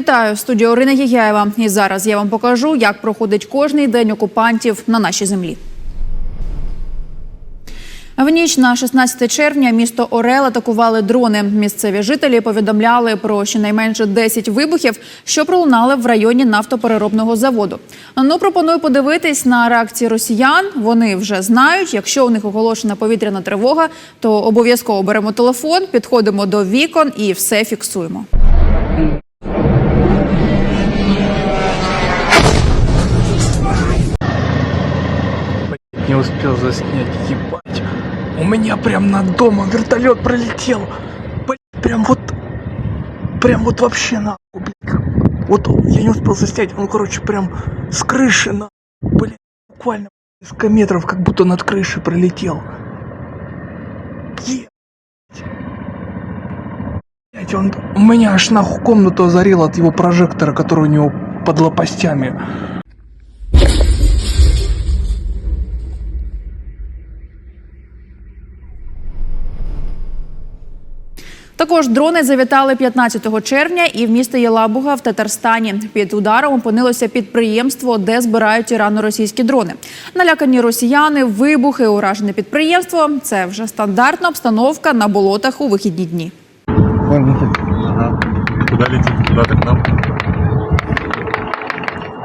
Вітаю студію Орина Гігяєва. І зараз я вам покажу, як проходить кожний день окупантів на нашій землі. В ніч на 16 червня місто Орел атакували дрони. Місцеві жителі повідомляли про щонайменше 10 вибухів, що пролунали в районі нафтопереробного заводу. Ну пропоную подивитись на реакції росіян. Вони вже знають, якщо у них оголошена повітряна тривога, то обов'язково беремо телефон, підходимо до вікон і все фіксуємо. Успел заснять, ебать. У меня прям над домом вертолет пролетел. Блять, прям вот, прям вот вообще нахуй, блядь. Вот я не успел заснять, он, короче, прям с крыши на, блядь, буквально несколько метров, как будто над крышей пролетел. Блядь, он, у меня аж нахуй комнату озарил от его прожектора, который у него под лопастями. Також дрони завітали 15 червня і в місто Єлабуга в Татарстані. Під ударом опинилося підприємство, де збирають ірано-російські дрони. Налякані росіяни, вибухи, уражене підприємство це вже стандартна обстановка на болотах у вихідні дні. Ага. Куда летит? Куда-то к нам?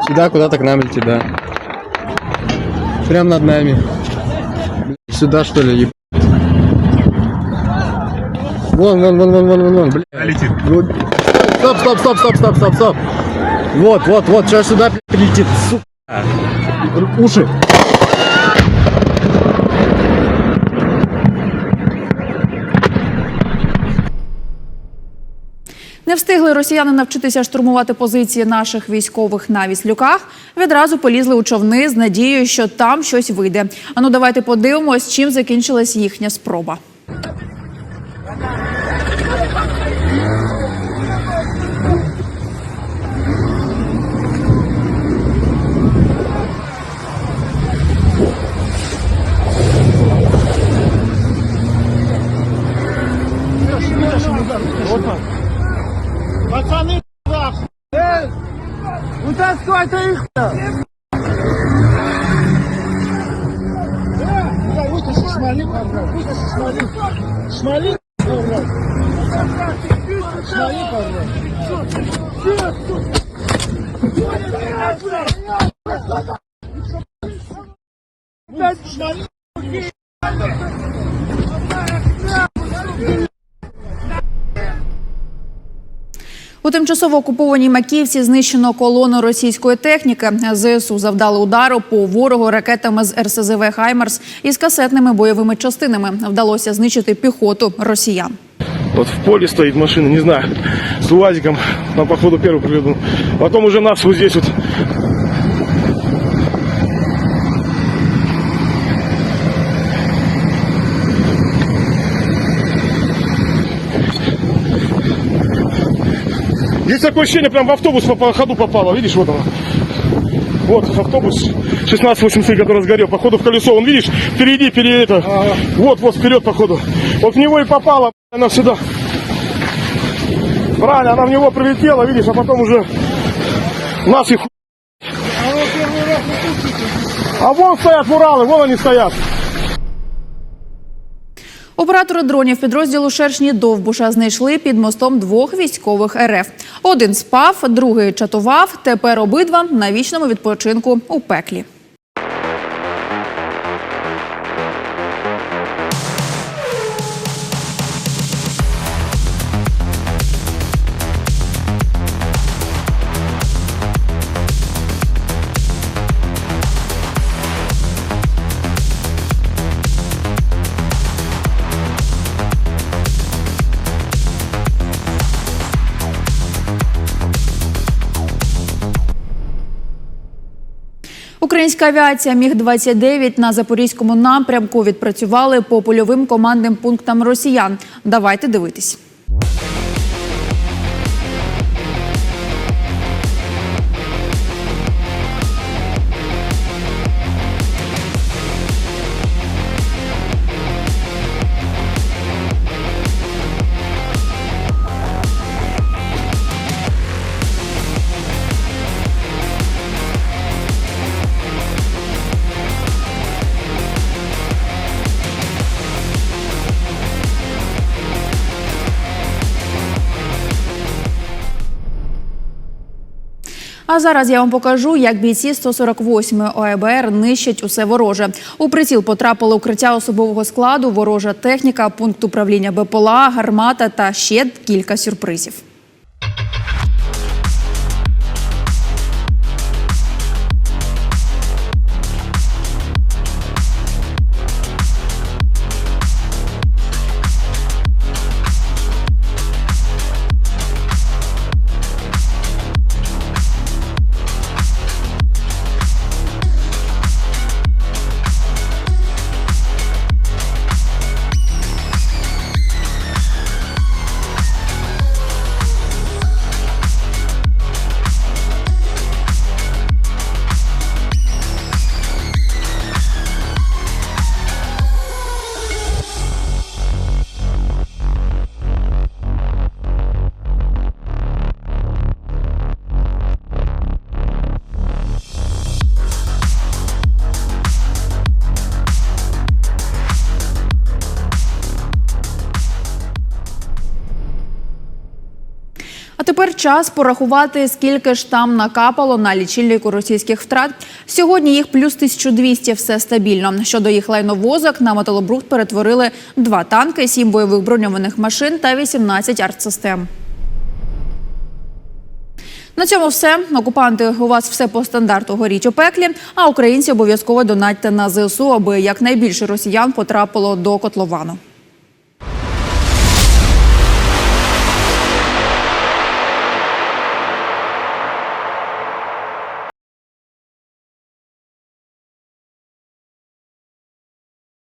Сюда куда-то к нам летит, да. Прям над нами. Сюда что ли. Вон, вон, вон, вон, вон, вон, вон, блядь. Летит? Вот. Стоп, стоп, стоп, стоп, стоп, стоп, стоп. Вот, вот, вот, сейчас сюда блядь, летит, сука. Уши. Не встигли росіяни навчитися штурмувати позиції наших військових на віслюках. Відразу полізли у човни з надією, що там щось вийде. Ану, давайте подивимось, чим закінчилась їхня спроба. Пацаны, нахуй! Эй! Утаскивайте их! Вытащи шмали, порвал. Вытащи шмали. Шмали, У тимчасово окупованій Макіївці знищено колону російської техніки. ЗСУ завдали удару по ворогу ракетами з РСЗВ Хаймерс із касетними бойовими частинами. Вдалося знищити піхоту росіян. Вот в поле стоит машина, не знаю, с УАЗиком, на походу первый приведу. Потом уже нас вот здесь вот. Есть такое ощущение, прям в автобус по по ходу попало, видишь, вот оно. Вот автобус 1683, который сгорел, походу в колесо, он видишь, впереди, впереди это, вот, вот вперед, походу. Вот в него и попала, она сюда. Правильно, она в него прилетела, видишь, а потом уже нас их... А вон стоят муралы, вон они стоят. Оператори дронів підрозділу Шершні Довбуша знайшли під мостом двох військових РФ. Один спав, другий чатував. Тепер обидва на вічному відпочинку у пеклі. Українська авіація Міг 29 на запорізькому напрямку відпрацювали по польовим командним пунктам росіян. Давайте дивитись. А зараз я вам покажу, як бійці 148-ї ОЕБР нищать усе вороже. У приціл потрапило укриття особового складу, ворожа техніка, пункт управління БПЛА, гармата та ще кілька сюрпризів. Тепер час порахувати, скільки ж там накапало на лічильнику російських втрат. Сьогодні їх плюс 1200, все стабільно. Щодо їх лайновозок, на металобрухт перетворили два танки, сім бойових броньованих машин та 18 артсистем. На цьому все. Окупанти, у вас все по стандарту горіть у пеклі. А українці обов'язково донатьте на ЗСУ, аби якнайбільше росіян потрапило до котловану.